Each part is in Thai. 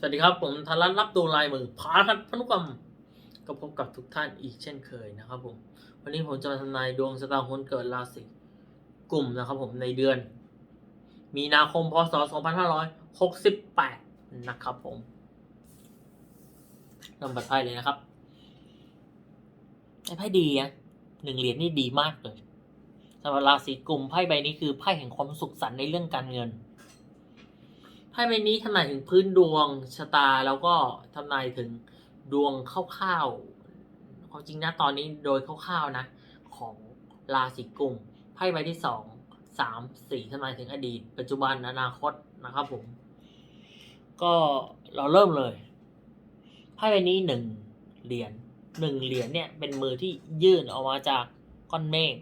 สวัสดีครับ ผมธารัตน์รับดูลายมือพาทัศพนุกรรมก็พบกับทุกท่านอีกเช่นเคยนะครับผมวันนี้ผมจะมาทำนายดวงชะตาคนเกิดราศีกลุ่มนะครับผมในเดือน มีนาคมพศ 2568 นะครับผมเริ่มบัดไพ่เลยนะครับไอ้ไพ่ดีนะหนึ่งเหรียญนี่ดีมากเลยสำหรับราศีกลุ่มไพ่ใบนี้คือไพ่แห่งความสุขสันต์ในเรื่องการเงิน พ่ใบนี้ทำนายถึงพื้นดวงชะตาแล้วก็ทำนายถึงดวงคร่าวๆความจริงนะตอนนี้โดยคร่าวๆนะ ของราศีกุมไพ่ใบที่สองสามสี่ทำนายถึงอดีต ปัจจุบันอนาคตนะครับผม ก็เราเริ่มเลยไพ่ใบนี้หนึ่งเหรียญหนึ่งเหรียญเนี่ยเป็นมือที่ยื่นออกมาจากก้อนเมฆ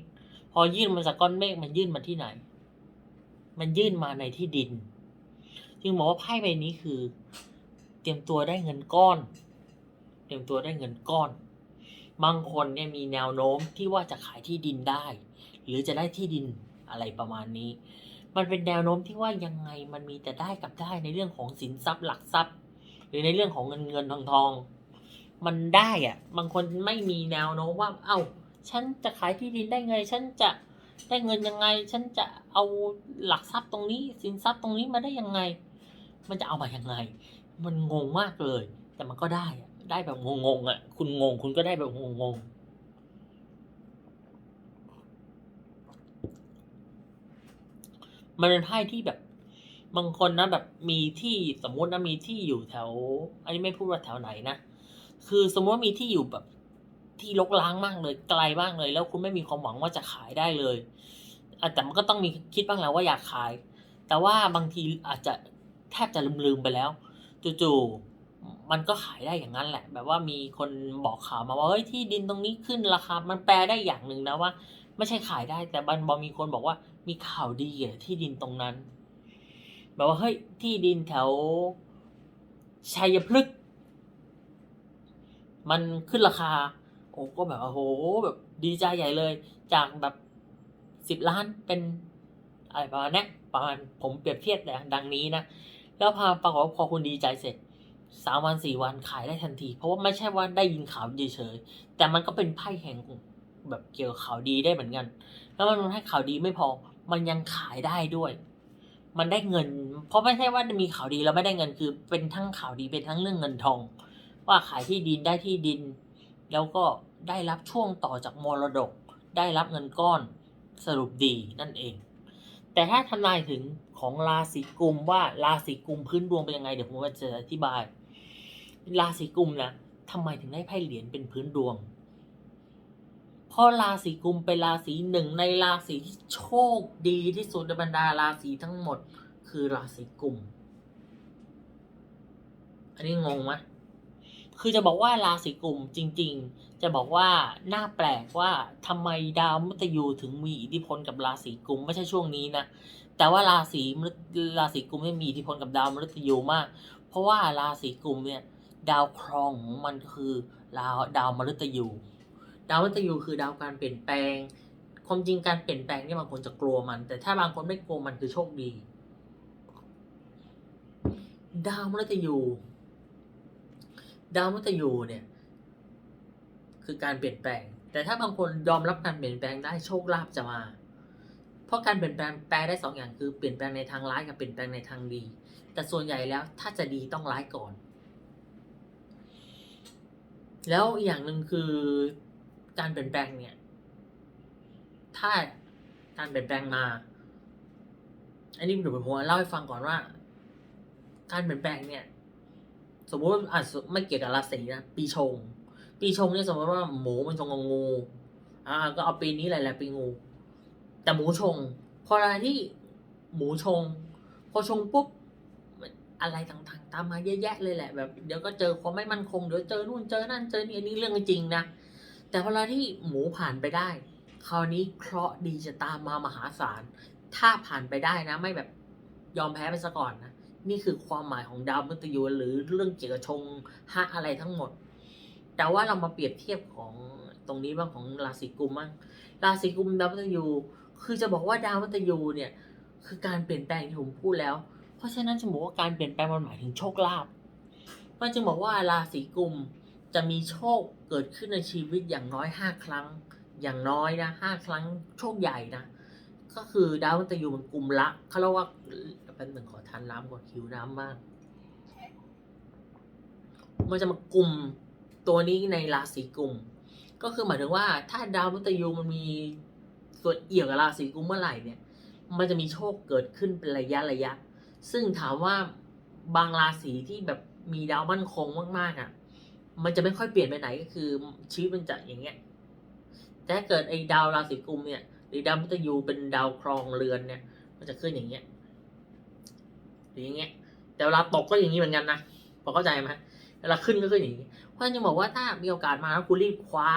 พอยื่นมาจากก้อนเมฆมันยื่นมาที่ไหน มันยื่นมาในที่ดิน จึงบอกว่าไพ่ใบนี้คือ เตรียมตัวได้เงินก้อน เตรียมตัวได้เงินก้อน บางคนเนี่ยมีแนวโน้มที่ว่าจะขายที่ดินได้ หรือจะได้ที่ดินอะไรประมาณนี้ มันเป็นแนวโน้มที่ว่ายังไงมันมีแต่ได้กับได้ในเรื่องของสินทรัพย์หลักทรัพย์ หรือในเรื่องของเงินเงินทองทอง มันได้อะบางคนไม่มีแนวโน้มว่า เอ้า ฉันจะขายที่ดินได้ไง ฉันจะได้เงินยังไง ฉันจะเอาหลักทรัพย์ตรงนี้ สินทรัพย์ตรงนี้มาได้ยังไง มันจะเอามาอยังไง มันงงมากเลย แต่มันก็ได้ได้แบบงงๆอะ คุณงงคุณก็ได้แบบงงๆมันเป็นไพ่ที่แบบ บางคนนะแบบมีที่สมมตินะมีที่อยู่แถว อันนี้ไม่พูดว่าแถวไหนนะคือสมมติว่ามีที่อยู่แบบ ที่รกร้างมากเลยไกลมากเลย แล้วคุณไม่มีความหวังว่าจะขายได้เลยอแต่มันก็ต้องมีคิดบ้างแล้วว่าอยากขาย แต่ว่าบางทีอาจจะ แทบจะลืมๆไปแล้วจู่ๆมันก็ขายได้อย่างนั้นแหละ แบบว่ามีคนบอกข่าวมาว่าเฮ้ยที่ดินตรงนี้ขึ้นราคา มันแปลได้อย่างหนึ่งนะว่า ไม่ใช่ขายได้แต่บันบอมีคนบอกว่า มีข่าวดีอที่ดินตรงนั้น แบบว่าเฮ้ยที่ดินแถวชัยพฤกษ์มันขึ้นราคา โอ้ก็แบบโอ้โหแบบดีใจใหญ่เลย จากแบบสิบล้านเป็นอะไรประมาณนี้ประมาณผมเปรียบเทียบแต่ดังนี้นะ แล้วพอปรากฏว่าพอคุณดีใจเสร็จสามวันสี่วันขายได้ทันที เพราะว่าไม่ใช่ว่าได้ยินข่าวเฉยๆแต่มันก็เป็นไพ่แห่งแบบเกี่ยวกับข่าวดีได้เหมือนกัน แล้วมันให้ข่าวดีไม่พอ มันยังขายได้ด้วย มันได้เงิน เพราะไม่ใช่ว่ามีข่าวดีแล้วไม่ได้เงินคือ เป็นทั้งข่าวดีเป็นทั้งเรื่องเงินทอง ว่าขายที่ดินได้ที่ดิน แล้วก็ได้รับช่วงต่อจากมรดก ได้รับเงินก้อนสรุปดีนั่นเอง แต่ถ้าทำนายถึง ของราศีกุมว่าราศีกุมพื้นดวงเป็นยังไงเดี๋ยวผมจะอธิบาย ราศีกุมนะทำไมถึงได้ไพ่เหรียญเป็นพื้นดวง เพราะราศีกุมเป็นราศีหนึ่งในราศีที่โชคดีที่สุดในบรรดาราศีทั้งหมด คือราศีกุม อันนี้งงไหมคือจะบอกว่าราศีกุมจริง ๆ จะบอกว่าน่าแปลกว่าทำไมดาวมุตยูถึงมีอิทธิพลกับราศีกุมไม่ใช่ช่วงนี้นะ แต่ว่าราศีมฤราศีกุมไม่มีอิทธิพลกับดาวมฤตยูมาก เพราะว่าราศีกุมเนี่ยดาวครองของมันคือดาวดาวมฤตยูดาวมฤตยูคือดาวการเปลี่ยนแปลง ความจริงการเปลี่ยนแปลงเนี่ยบางคนจะกลัวมัน แต่ถ้าบางคนไม่กลัวมันคือโชคดี ดาวมฤตยูดาวมฤตยูเนี่ย คือการเปลี่ยนแปลง แต่ถ้าบางคนยอมรับการเปลี่ยนแปลงได้โชคลาภจะมา เพราะการเปลี่ยนแปลงแปลได้สองอย่างคือเปลี่ยนแปลงในทางร้ายกับเปลี่ยนแปลงในทางดี แต่ส่วนใหญ่แล้วถ้าจะดีต้องร้ายก่อน แล้วอีกอย่างหนึ่งคือการเปลี่ยนแปลงเนี่ย ถ้าการเปลี่ยนแปลงมา อันนี้เดี๋ยวผมเล่าให้ฟังก่อนว่า การเปลี่ยนแปลงเนี่ย สมมติว่าอาจจะไม่เกี่ยวกับราศีนะปีชง ปีชงเนี่ยสมมติว่าหมูมันชงกับงูอ่า ก็เอาปีนี้แหละแหละปีงู แต่หมูชง พออะไรที่หมูชง พอชงปุ๊บอะไรต่างๆ ตามมาเยอะแยะเลยแหละแบบเดี๋ยวก็เจอความไม่มั่นคงเดี๋ยวเจอนู่นเจอนั่นเจอนี่อันนี้เรื่องจริงนะแต่เวลาที่หมูผ่านไปได้ คราวนี้เคราะห์ดีจะตามมามหาศาลถ้าผ่านไปได้นะ ไม่แบบยอมแพ้ไปซะก่อนนะนี่คือความหมายของดาวมฤตยูหรือเรื่องเกี่ยวกับชงฮะอะไรทั้งหมด แต่ว่าเรามาเปรียบเทียบของตรงนี้บ้างของราศีกุมบ้างราศีกุมดาวมฤตยู คือจะบอกว่าดาวมฤตยูเนี่ย คือการเปลี่ยนแปลงที่ผมพูดแล้ว เพราะฉะนั้นจะบอกว่าการเปลี่ยนแปลงมันหมายถึงโชคลาภมันจึงบอกว่าราศีกุมจะมีโชคเกิดขึ้นในชีวิตอย่างน้อยห้าครั้ง อย่างน้อยนะห้าครั้งโชคใหญ่นะ ก็คือดาวมฤตยูมันกลุ่มละเขาเรียกว่าเป็นหนึ่งขอทานน้ำก่อนหิวน้ำมาก มันจะมากลุ่มตัวนี้ในราศีกุมก็คือหมายถึงว่าถ้าดาวมฤตยูมันมี ส่วนเอี่ยวกับราศีกุมเมื่อไหร่เนี่ยมันจะมีโชคเกิดขึ้นเป็นระยะระยะ ซึ่งถามว่าบางราศีที่แบบมีดาวมั่นคงมากๆอะ มันจะไม่ค่อยเปลี่ยนไปไหนก็คือชีวิตมันจะอย่างเงี้ย แต่เกิดไอ้ดาวราศีกุมเนี่ย หรือดาวมฤตยูเป็นดาวครองเรือนเนี่ย มันจะขึ้นอย่างเงี้ยหรืออย่างเงี้ย แต่เวลาตกก็อย่างนี้เหมือนกันนะพอเข้าใจไหมเวลาขึ้นก็ขึ้นอย่างนี้เพราะฉะนั้นจะบอกว่าถ้ามีโอกาสมาแล้วคุณรีบคว้า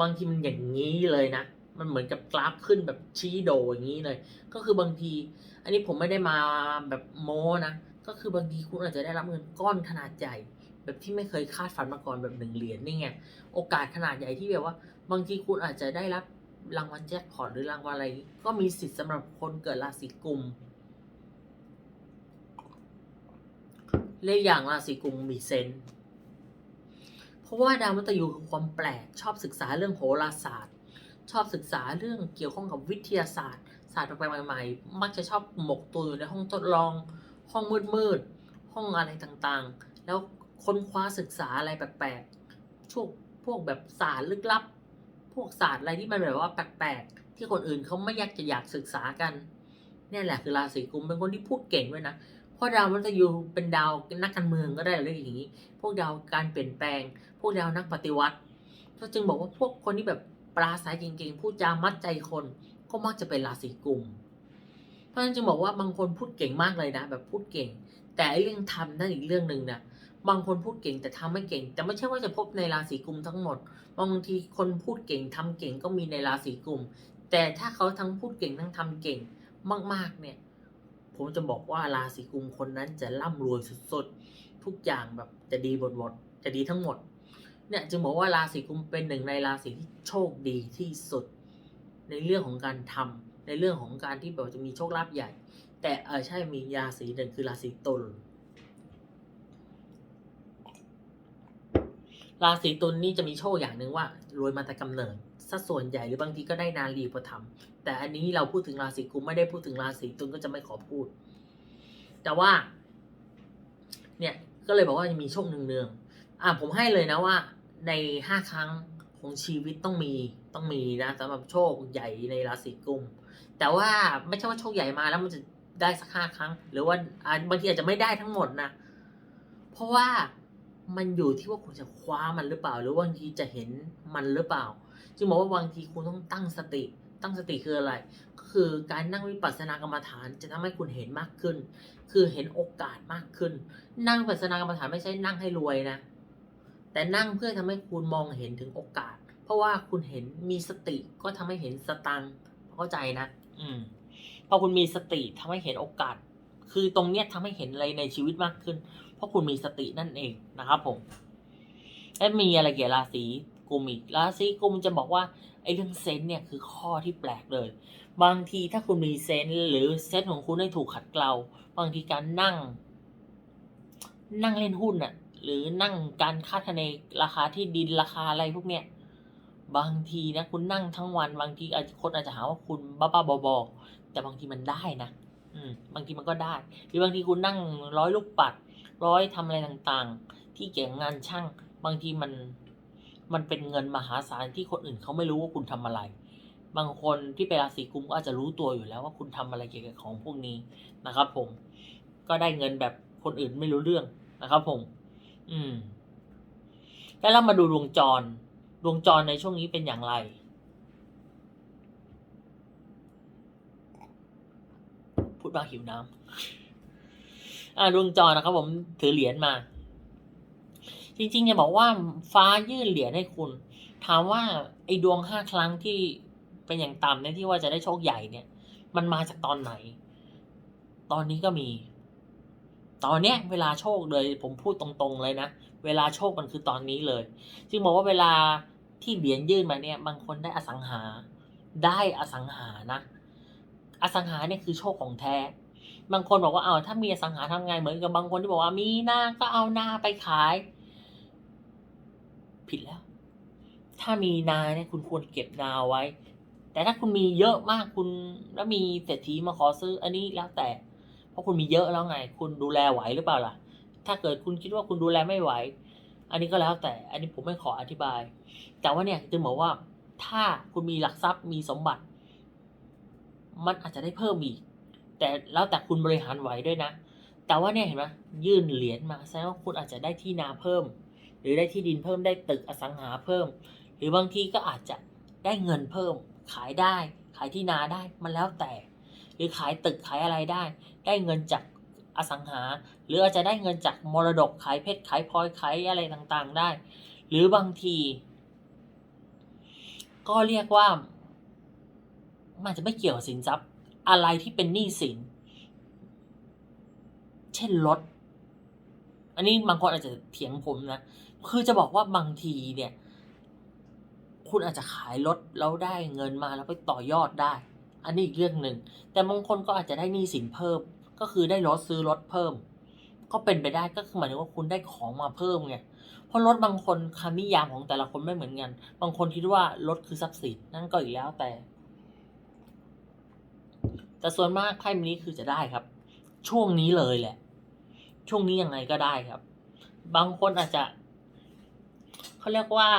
บางทีมันอย่างนี้เลยนะ มันเหมือนกับกราฟขึ้นแบบชี้โดอย่างนี้เลย ก็คือบางที อันนี้ผมไม่ได้มาแบบโม้นะ ก็คือบางทีคุณอาจจะได้รับเงินก้อนขนาดใหญ่ แบบที่ไม่เคยคาดฝันมาก่อนแบบหนึ่งเหรียญนี่ไง โอกาสขนาดใหญ่ที่แบบว่า บางทีคุณอาจจะได้รับรางวัลแจ็คพอตหรือรางวัลอะไร ก็มีสิทธิ์สำหรับคนเกิดราศีกุมเลขอย่างราศีกุมมีเซนเพราะว่าดาวมฤตยูคือความแปลกชอบศึกษาเรื่องโหราศาสตร์ ชอบศึกษาเรื่องเกี่ยวข้องกับวิทยาศาสตร์ ศาสตร์แปลกใหม่ๆ มักจะชอบหมกตัวอยู่ในห้องทดลอง ห้องมืดๆ ห้องอะไรต่างๆ แล้วค้นคว้าศึกษาอะไรแปลกๆช่วงพวกแบบศาสตร์ลึกลับ พวกศาสตร์อะไรที่มันแบบว่าแปลกๆ ที่คนอื่นเขาไม่อยากจะอยากศึกษากันนี่แหละคือราศีกุมเป็นคนที่พูดเก่งด้วยนะเพราะดาวมันจะอยู่เป็นดาวนักการเมืองก็ได้เรื่องอย่างนี้ พวกดาวการเปลี่ยนแปลง พวกดาวนักปฏิวัติก็จึงบอกว่าพวกคนที่แบบ ปราศัยเก่งๆพูดจามัดใจคนก็มักจะเป็นราศีกุม เพราะฉะนั้นจึงบอกว่าบางคนพูดเก่งมากเลยนะ แบบพูดเก่ง แต่อ้เรื่องทำนั่นอีกเรื่องหนึ่งนะบางคนพูดเก่งแต่ทำไม่เก่ง แต่ไม่ใช่ว่าจะพบในราศีกุมทั้งหมด บางทีคนพูดเก่งทำเก่งก็มีในราศีกุม แต่ถ้าเขาทั้งพูดเก่งทั้งทำเก่งมากๆเนี่ย ผมจะบอกว่าราศีกุมคนนั้นจะร่ำรวยสุดๆ ทุกอย่างแบบจะดีหมดหมดจะดีทั้งหมด เนี่ยจึงบอกว่าราศีกุมเป็นหนึ่งในราศีที่โชคดีที่สุด ในเรื่องของการทำในเรื่องของการที่แบบจะมีโชคลาภใหญ่ แต่เออใช่มีราศีหนึ่งคือราศีตุลราศีตุลนี่จะมีโชคอย่างหนึ่งว่ารวยมาแต่กำเนิดสัดส่วนใหญ่หรือบางทีก็ได้นารีประทำแต่อันนี้เราพูดถึงราศีกุมไม่ได้พูดถึงราศีตุลก็จะไม่ขอพูด แต่ว่า เนี่ยก็เลยบอกว่าจะมีโชคเนืองๆอะผมให้เลยนะว่า ในห้าครั้งของชีวิตต้องมีต้องมีนะสำหรับโชคใหญ่ในราศีกุม แต่ว่าไม่ใช่ว่าโชคใหญ่มาแล้วมันจะได้สักห้าครั้ง หรือว่าบางทีอาจจะไม่ได้ทั้งหมดนะ เพราะว่ามันอยู่ที่ว่าคุณจะคว้ามันหรือเปล่า หรือว่าบางทีจะเห็นมันหรือเปล่า จึงบอกว่าบางทีคุณต้องตั้งสติ ตั้งสติคืออะไร ก็คือการนั่งวิปัสสนากรรมฐานจะทำให้คุณเห็นมากขึ้น คือเห็นโอกาสมากขึ้น นั่งวิปัสสนากรรมฐานไม่ใช่นั่งให้รวยนะ แต่นั่งเพื่อทำให้คุณมองเห็นถึงโอกาส เพราะว่าคุณเห็นมีสติก็ทำให้เห็นสตังค์เข้าใจนะ อืมพอคุณมีสติทำให้เห็นโอกาส คือตรงเนี้ยทำให้เห็นอะไรในชีวิตมากขึ้น เพราะคุณมีสตินั่นเองนะครับผมและมีอะไรเกี่ยวกับราศีกุมอีกราศีกุมจะบอกว่าไอ้เรื่องเซนส์เนี่ยคือข้อที่แปลกเลย บางทีถ้าคุณมีเซนส์หรือเซนส์ของคุณได้ถูกขัดเกลา บางทีการนั่ง นั่งเล่นหุ้นน่ะ หรือนั่งการคาดคะเนราคาที่ดินราคาอะไรพวกเนี้ยบางทีนะคุณนั่งทั้งวันบางทีอาจจะคนอาจจะหาว่าคุณบ้าๆบอแต่บางทีมันได้นะอืมบางทีมันก็ได้ หรือบางทีคุณนั่งร้อยลูกปัด ร้อยทำอะไรต่างๆ ที่เกี่ยวงานช่าง บางทีมันมันเป็นเงินมหาศาลที่คนอื่นเขาไม่รู้ว่าคุณทำอะไร บางคนที่เป็นราศีกุมก็อาจจะรู้ตัวอยู่แล้วว่าคุณทำอะไรเกี่ยวกับของพวกนี้นะครับ ผม ก็ได้เงินแบบคนอื่นไม่รู้เรื่องนะครับ ผม อืมแล้วเรามาดูดวงจร ดวงจรในช่วงนี้เป็นอย่างไร พูดบ้างหิวน้ำอ่าดวงจรนะครับ ผมถือเหรียญมา จริงๆเนี่ยบอกว่าฟ้ายื่นเหรียญให้คุณ ถามว่าไอ้ดวงห้าครั้งที่เป็นอย่างต่ำเนี่ยที่ว่าจะได้โชคใหญ่เนี่ย มันมาจากตอนไหน ตอนนี้ก็มี ตอนเนี้ยเวลาโชคเลยผมพูดตรงๆเลยนะ เวลาโชคมันคือตอนนี้เลย จึงบอกว่าเวลาที่เหรียญยื่นมาเนี่ยบางคนได้อสังหา ได้อสังหานะ อสังหาเนี่ยคือโชคของแท้ บางคนบอกว่าเอาถ้ามีอสังหาทำไงเหมือนกับบางคนที่บอกว่ามีหน้าก็เอาหน้าไปขาย ผิดแล้ว ถ้ามีนาเนี่ยคุณควรเก็บนาไว้ แต่ถ้าคุณมีเยอะมากคุณแล้วมีเศรษฐีมาขอซื้ออันนี้แล้วแต่ ราะคุณมีเยอะแล้วไง คุณดูแลไหวหรือเปล่าล่ะ ถ้าเกิดคุณคิดว่าคุณดูแลไม่ไหว อันนี้ก็แล้วแต่ อันนี้ผมไม่ขออธิบาย แต่ว่าเนี่ยจะบอกว่า ถ้าคุณมีหลักทรัพย์มีสมบัติ มันอาจจะได้เพิ่มอีก แต่แล้วแต่คุณบริหารไหวด้วยนะ แต่ว่าเนี่ยเห็นไหมยื่นเหรียญมาแสดงว่าคุณอาจจะได้ที่นาเพิ่ม หรือได้ที่ดินเพิ่มได้ตึกอสังหาเพิ่ม หรือบางทีก็อาจจะได้เงินเพิ่ม ขายได้ ขายที่นาได้ มันแล้วแต่ รือขายตึกขายอะไรได้ ได้เงินจากอสังหา หรืออาจจะได้เงินจากมรดกขายเพชรขายพลอยขายอะไรต่างๆได้ หรือบางที ก็เรียกว่ามันอาจจะไม่เกี่ยวกับสินทรัพย์ อะไรที่เป็นหนี้สิน เช่นรถ อันนี้บางคนอาจจะเถียงผมนะ คือจะบอกว่าบางทีเนี่ย คุณอาจจะขายรถแล้วได้เงินมาแล้วไปต่อยอดได้ อันนี้อีกเรื่องหนึ่ง แต่บางคนก็อาจจะได้หนี้สินเพิ่ม ก็คือได้รถซื้อรถเพิ่ม ก็เป็นไปได้ก็คือหมายถึงว่าคุณได้ของมาเพิ่มไง เพราะรถบางคนคำนิยามของแต่ละคนไม่เหมือนกัน บางคนคิดว่ารถคือทรัพย์สินนั่นก็อีกแล้วแต่ แต่ส่วนมากไพ่ใบนี้คือจะได้ครับ ช่วงนี้เลยแหละ ช่วงนี้ยังไงก็ได้ครับ บางคนอาจจะเขาเรียกว่า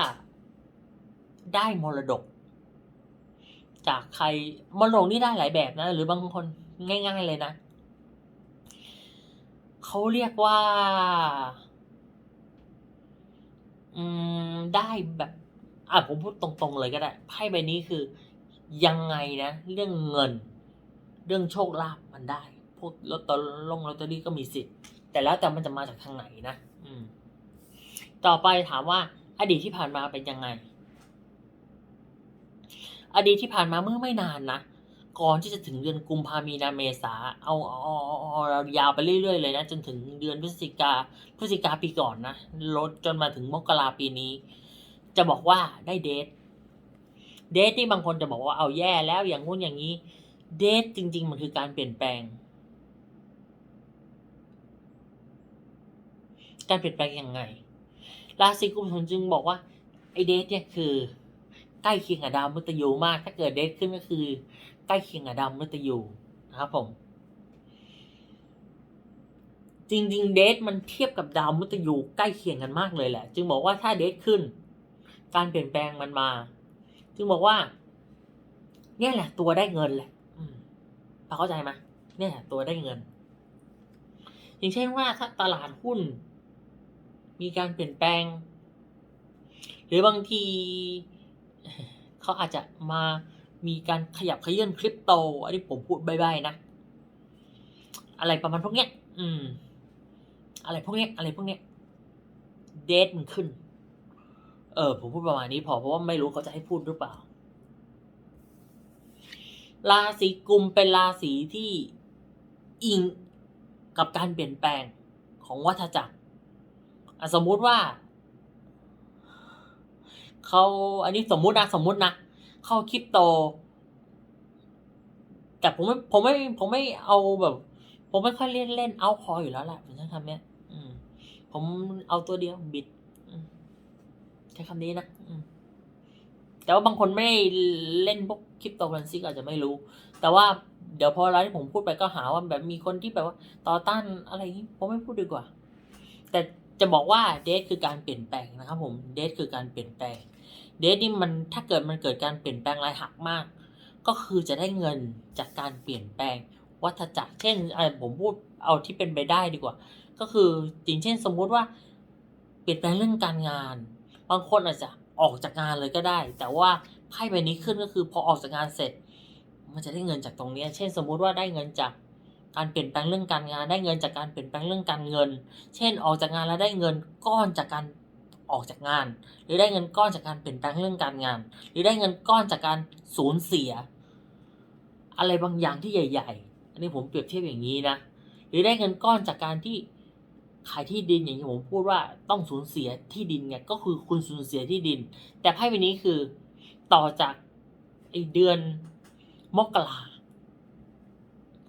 ได้มรดก จากใครมรดกนี่ได้หลายแบบนะ หรือบางคนง่าย ๆเลยนะเขาเรียกว่า อืมได้แบบ อะผมพูดตรงๆเลยก็ได้ไพ่ใบนี้คือยังไงนะ เรื่องเงิน เรื่องโชคลาภมันได้ พวกลอตเตอรี่ลอตเตอรี่ก็มีสิทธิ์ แต่แล้วแต่มันจะมาจากทางไหนนะอืม ต่อไปถามว่า อดีตที่ผ่านมาเป็นยังไง อดีตที่ผ่านมาเมื่อไม่นานนะ ก่อนที่จะถึงเดือนกุมภามีนาเมษาเอาเอาเอาเอาเอยาวไปเรื่อยๆเลยนะ จนถึงเดือนพฤศจิกาพฤศจิกาปีก่อนนะลดจนมาถึงมกราปีนี้ จะบอกว่าได้เดทเดทที่บางคนจะบอกว่าเอาแย่แล้วอย่างงู้นอย่างนี้ เดทจริง ๆ มันคือการเปลี่ยนแปลง การเปลี่ยนแปลงยังไงราศีกุมผมจึงบอกว่าไอเดทเนี่ยคือ ใกล้เคียงกับดาวมฤตยูมาก ถ้าเกิดเดทขึ้นก็คือ ใกล้เคียงกับดาวมฤตยูนะครับผม จริง ๆ เดทมันเทียบกับดาวมฤตยูใกล้เคียงกันมากเลยแหละ จึงบอกว่าถ้าเดทขึ้น การเปลี่ยนแปลงมันมา จึงบอกว่า เนี่ยแหละ ตัวได้เงินแหละอืมพอเข้าใจไหมเนี่ยแหละตัวได้เงิน อย่างเช่นว่าถ้าตลาดหุ้น มีการเปลี่ยนแปลง หรือบางที เขาอาจจะมามีการขยับขยื่นคริปโต อันนี้ผมพูดใบ้ๆนะ อะไรประมาณพวกเนี้ย อืม อะไรพวกเนี้ย อะไรพวกเนี้ย เดทมันขึ้น เออ ผมพูดประมาณนี้พอเพราะว่าไม่รู้เขาจะให้พูดหรือเปล่า ราศีกุมเป็นราศีที่อิงกับการเปลี่ยนแปลงของวัฏจักรสมมุติว่า เขาอันนี้สมมุตินะสมมุตินะเข้าคริปโต แต่ผมไม่ผมไม่ผมไม่เอาแบบ ผมไม่ค่อยเล่นเล่นเอาคออยู่แล้วแหละผมใช้คำเนี้ย อืม ผมเอาตัวเดียวบิดใช้คำนี้นะอืแต่ว่าบางคนไม่เล่นพวกคริปโตเคอเรนซีก็อาจจะไม่รู้ แต่ว่าเดี๋ยวพอแล้วที่ผมพูดไปก็หาว่าแบบมีคนที่แบบว่า ต่อต้านอะไรอย่างนี้ผมไม่พูดดีกว่า แต่จะบอกว่าเดทคือการเปลี่ยนแปลงนะครับผมเดทคือการเปลี่ยนแปลง เดทนี่มันถ้าเกิดมันเกิดการเปลี่ยนแปลงรายหักมาก ก็คือจะได้เงินจากการเปลี่ยนแปลงวัฏจักรเช่นอะไรผมพูดเอาที่เป็นไปได้ดีกว่า ก็คือจริงเช่น สมมุติว่า เปลี่ยนแปลงเรื่องการงาน บางคนอาจจะออกจากงานเลยก็ได้ แต่ว่าไพ่ใบนี้ขึ้นก็คือพอออกจากงานเสร็จ มันจะได้เงินจากตรงนี้ เช่น สมมุติว่าได้เงินจากการเปลี่ยนแปลงเรื่องการงาน ได้เงินจากการเปลี่ยนแปลงเรื่องการเงิน เช่น ออกจากงานแล้วได้เงินก้อนจากการ ออกจากงาน หรือได้เงินก้อนจากการเปลี่ยนแปลงเรื่องการงาน หรือได้เงินก้อนจากการสูญเสีย อะไรบางอย่างที่ใหญ่ ๆ อันนี้ผมเปรียบเทียบอย่างนี้นะ หรือได้เงินก้อนจากการที่ขายที่ดินอย่างที่ผมพูดว่าต้องสูญเสียที่ดินไงก็คือคุณสูญเสียที่ดิน แต่ไพ่ใบนี้คือต่อจากไอเดือนมกรา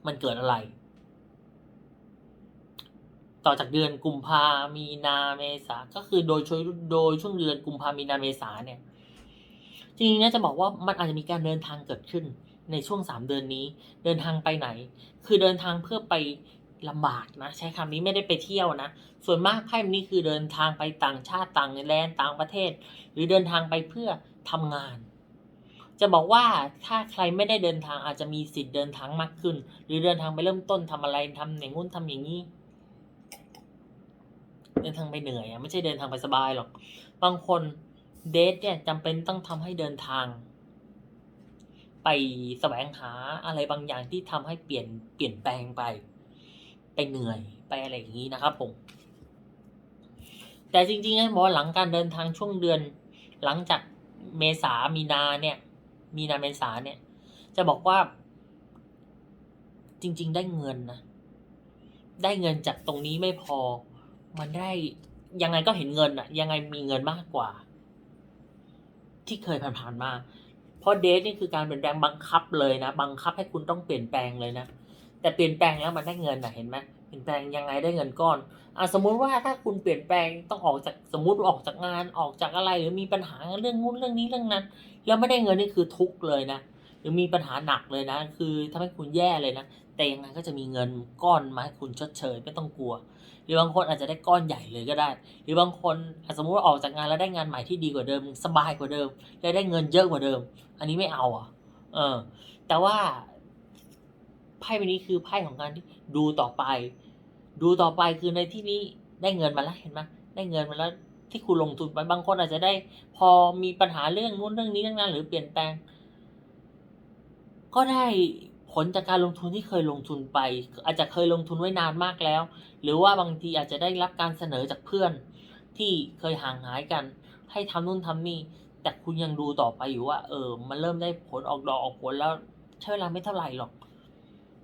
มันเกิดอะไร ต่อจากเดือนกุมภามีนาเมษาก็คือโดยช่วงโดยช่วงเดือนกุมภามีนาเมษาเนี่ยจริงๆนะจะบอกว่ามันอาจจะมีการเดินทางเกิดขึ้นในช่วงสามเดือนนี้ เดินทางไปไหน คือเดินทางเพื่อไปลำบากนะ ใช้คำนี้ไม่ได้ไปเที่ยวนะ ส่วนมากไพ่นี้คือเดินทางไปต่างชาติต่างแดนต่างประเทศ หรือเดินทางไปเพื่อทำงาน จะบอกว่าถ้าใครไม่ได้เดินทางอาจจะมีสิทธิ์เดินทางมากขึ้น หรือเดินทางไปเริ่มต้นทำอะไรทำอย่างงู้นทำอย่างนี้ เดินทางไปเหนื่อยอะไม่ใช่เดินทางไปสบายหรอก บางคนเดทเนี่ยจำเป็นต้องทำให้เดินทาง ไปแสวงหาอะไรบางอย่างที่ทำให้เปลี่ยนเปลี่ยนแปลงไป ไปเหนื่อยไปอะไรอย่างนี้นะครับผม แต่จริงๆนะบอกหลังการเดินทางช่วงเดือน หลังจากเมษามีนาเนี่ย มีนาเมษาเนี่ย จะบอกว่า จริง ๆ ได้เงินนะได้เงินจากตรงนี้ไม่พอ มันได้ยังไงก็เห็นเงินอะยังไงมีเงินมากกว่า ที่เคยผ่านๆมา เพราะเดทนี่คือการเปลี่ยนแปลงบังคับเลยนะบังคับให้คุณต้องเปลี่ยนแปลงเลยนะแต่เปลี่ยนแปลงแล้วมันได้เงินนะเห็นไหมเปลี่ยนแปลงยังไงได้เงินก้อนอะสมมุติว่าถ้าคุณเปลี่ยนแปลงต้องออกจากสมมุติออกจากงานออกจากอะไร หรือมีปัญหาเรื่องนู้นเรื่องนี้เรื่องนั้น แล้วไม่ได้เงินนี่คือทุกข์เลยนะหรือมีปัญหาหนักเลยนะ คือทำให้คุณแย่เลยนะ แต่ยังไงก็จะมีเงินก้อนมาให้คุณชดเชยไม่ต้องกลัว หรือบางคนอาจจะได้ก้อนใหญ่เลยก็ได้ หรือบางคนสมมุติว่าออกจากงานแล้วได้งานใหม่ที่ดีกว่าเดิม สบายกว่าเดิม และได้เงินเยอะกว่าเดิม อันนี้ไม่เอาอะ เออ แต่ว่าไพ่ใบนี้คือไพ่ของการที่ดูต่อไป ดูต่อไปคือในที่นี้ได้เงินมาแล้วเห็นไหมได้เงินมาแล้วที่คุณลงทุนไปบางคนอาจจะได้ พอมีปัญหาเรื่องนู้นเรื่องนี้เรื่องนั้นหรือเปลี่ยนแปลง ก็ได้ ผลจากการลงทุนที่เคยลงทุนไป อาจจะเคยลงทุนไว้นานมากแล้ว หรือว่าบางทีอาจจะได้รับการเสนอจากเพื่อน ที่เคยห่างหายกัน ให้ทำนู่นทำนี่แต่คุณยังดูต่อไปอยู่ว่า เออ มันเริ่มได้ผลออกดอกออกผลแล้วใช้เวลาไม่เท่าไหร่หรอก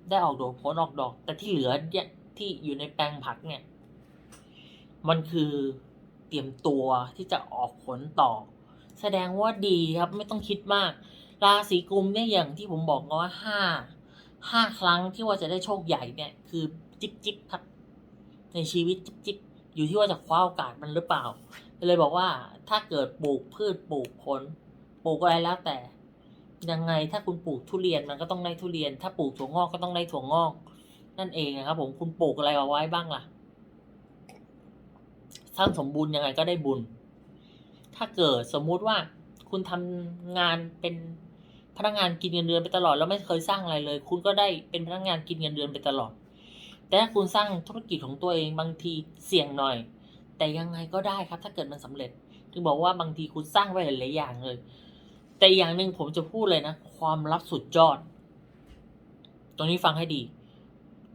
ได้ออกดอกผลออกดอก แต่ที่เหลือเนี่ยที่อยู่ในแปลงผักเนี่ย มันคือเตรียมตัวที่จะออกผลต่อ แสดงว่าดีครับไม่ต้องคิดมาก ราศีกุมเนี่ยอย่างที่ผมบอกว่าห้า ห้าครั้งที่ว่าจะได้โชคใหญ่เนี่ยคือจิ๊บจิ๊บครับ ในชีวิตจิ๊บจิ๊บอยู่ที่ว่าจะคว้าโอกาสมันหรือเปล่า เลยบอกว่าถ้าเกิดปลูกพืชปลูกผลปลูกอะไรแล้วแต่ ยังไงถ้าคุณปลูกทุเรียนมันก็ต้องได้ทุเรียน ถ้าปลูกถั่วงอกก็ต้องได้ถั่วงอก นั่นเองนะครับ ผมคุณปลูกอะไรเอาไว้บ้างล่ะถ้างสมบูรณ์ยังไงก็ได้บุญ ถ้าเกิดสมมุติว่าคุณทำงานเป็น พนักงานกินเงินเดือนไปตลอด แล้วไม่เคยสร้างอะไรเลย คุณก็ได้เป็นพนักงานกินเงินเดือนไปตลอด แต่ถ้าคุณสร้างธุรกิจของตัวเองบางทีเสี่ยงหน่อย แต่ยังไงก็ได้ครับ ถ้าเกิดมันสำเร็จ ถึงบอกว่าบางทีคุณสร้างไว้หลายๆอย่างเลย แต่อย่างหนึ่งผมจะพูดเลยนะ ความลับสุดยอด ตรงนี้ฟังให้ดี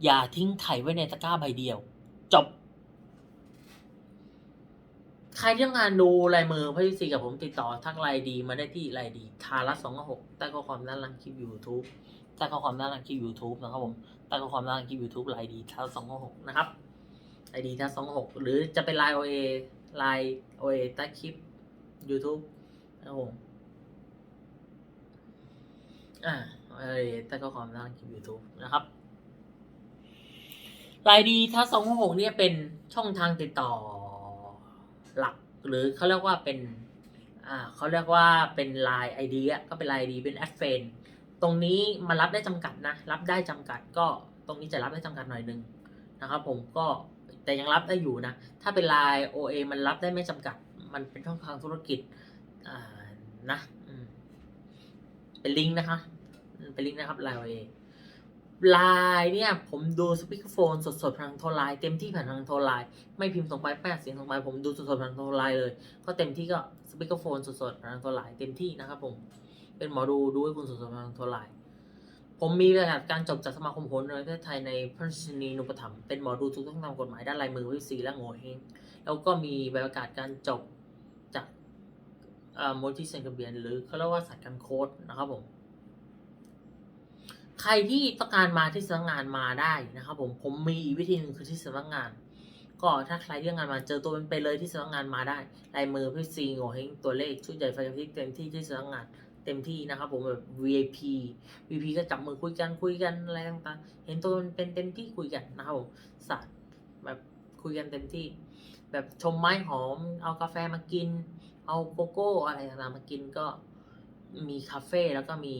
อย่าทิ้งไข่ไว้ในตะกร้าใบเดียว จบ ใครที่ต้องการดูลายมือพระยิสีกับผมติดต่อทักไลน์ดีมาได้ที่ไลน์ดีทารัสสองหกใต้ข้อความด้านล่างคลิปยูทูบใต้ข้อความด้านล่างคลิปยูทูบนะครับผมใต้ข้อความด้านล่างคลิปยูทูบไลน์ดีทัสสองหกนะครับไลน์ดีทัสสองหกหรือจะเป็นไลน์โอเอไลน์โอเอใต้คลิปยูทูบนะครับผมอ่าไอใต้ข้อความด้านล่างคลิปยูทูบนะครับไลน์ดีทัสสองหกเนี่ยเป็นช่องทางติดต่อ หรือเขาเรียกว่าเป็นอ่าเขาเรียกว่าเป็นไลน์ไอดีอะก็เป็นไลน์ไอดีเป็นแอดเฟนตรงนี้มันรับได้จำกัดนะ รับได้จำกัดก็ตรงนี้จะรับได้จำกัดหน่อยนึงนะครับผมก็แต่ยังรับได้อยู่นะ ถ้าเป็นไลน์ OA มันรับได้ไม่จำกัด มันเป็นช่องทางธุรกิจอ่านะเป็นลิงก์นะคะ เป็นลิงก์นะครับไลน์ OA ไลน์เนี่ย ผมดูสปีกโฟนสดๆผ่านทางโทรไลน์เต็มที่ผ่านทางโทรไลน์ไม่พิมพ์ส่งไปแปดเสียงส่งไปผมดูสดๆผ่านทางโทรไลน์เลย ก็เต็มที่ก็สปีกโฟนสดๆผ่านทางโทรไลน์เต็มที่นะครับผมเป็นหมอดูดูให้คุณสดๆผ่านทางโทรไลน์ผมมีประกาศการจบจากสมาคมโหนในประเทศไทยในพระราชนีนุปถัมภ์เป็นหมอดูทุกต้องตามกฎหมายด้านลายมือวิสีและโง่เฮงแล้วก็มีใบประกาศการจบจากโมจิเซนกเบียน หรือเขาเรียกว่าสัตว์การโค้ดนะครับผม ใครที่ต้องการมาที่สำนักงานมาได้นะครับผมผมมีอีกวิธีหนึ่งคือที่สำนักงาน ก็ถ้าใครที่องารมาเจอตัวเป็นไปเลยที่สำนักงานมาได้ลายมือพี่ซีโง่เฮงตัวเลขชุดใหญ่ไฟกระพริบเต็มที่ที่สำนักงานเต็มที่นะครับผมแบบ VIP VIP ก็จับมือคุยกันคุยกันอะไรต่างๆเห็นตัวเป็นเต็มที่คุยกันนะครับผมศาสตร์แบบคุยกันเต็มที่ แบบชมไม้หอม เอากาแฟมากิน เอาโกโก้อะไรต่างๆมากินก็มีคาเฟ่แล้วก็มี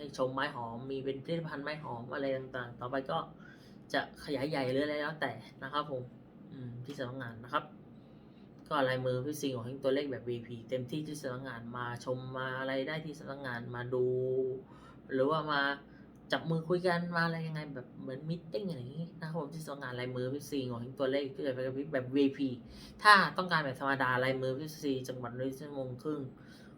ให้ชมไม้หอม มีเป็นผลิตภัณฑ์ไม้หอมอะไรต่างๆ ต่อไปก็จะขยายใหญ่หรืออะไรแล้วแต่นะครับผมอืมที่สำนักงานนะครับ ก็ลายมือพี่สิงของตัวเลขแบบ VP เต็มที่ที่สำนักงานมาชมมาอะไรได้ที่สำนักงานมาดู หรือว่ามาจับมือคุยกันมาอะไรยังไงแบบเหมือนมิทติ้งอะไรอย่างนี้นะครับผมที่สำนักงานลายมือพี่สิงห์ของตัวเลขที่แบบแบบ VP ถ้าต้องการแบบธรรมดาลายมือพี่ซีจังหวัดเลยชั่วโมงครึ่ง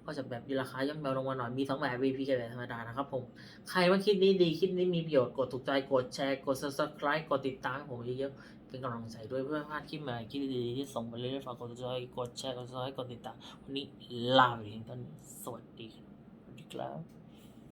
ก็จะแบบมีราคาย่อมเยาลงมาหน่อย มีสองแบบ VP กับแบบธรรมดานะครับผม ใครว่าคลิปนี้ดี คลิปนี้มีประโยชน์ กดถูกใจ กดแชร์ กด subscribe กดติดตามผมเยอะๆ เป็นกำลังใจด้วยเพื่อพลาดคลิปใหม่คลิปดีๆที่ส่งไปเรื่อยๆ ฝากกดถูกใจ กดแชร์ กด subscribe กดติดตาม วันนี้ลาไปถึงตอนนี้สวัสดีครับ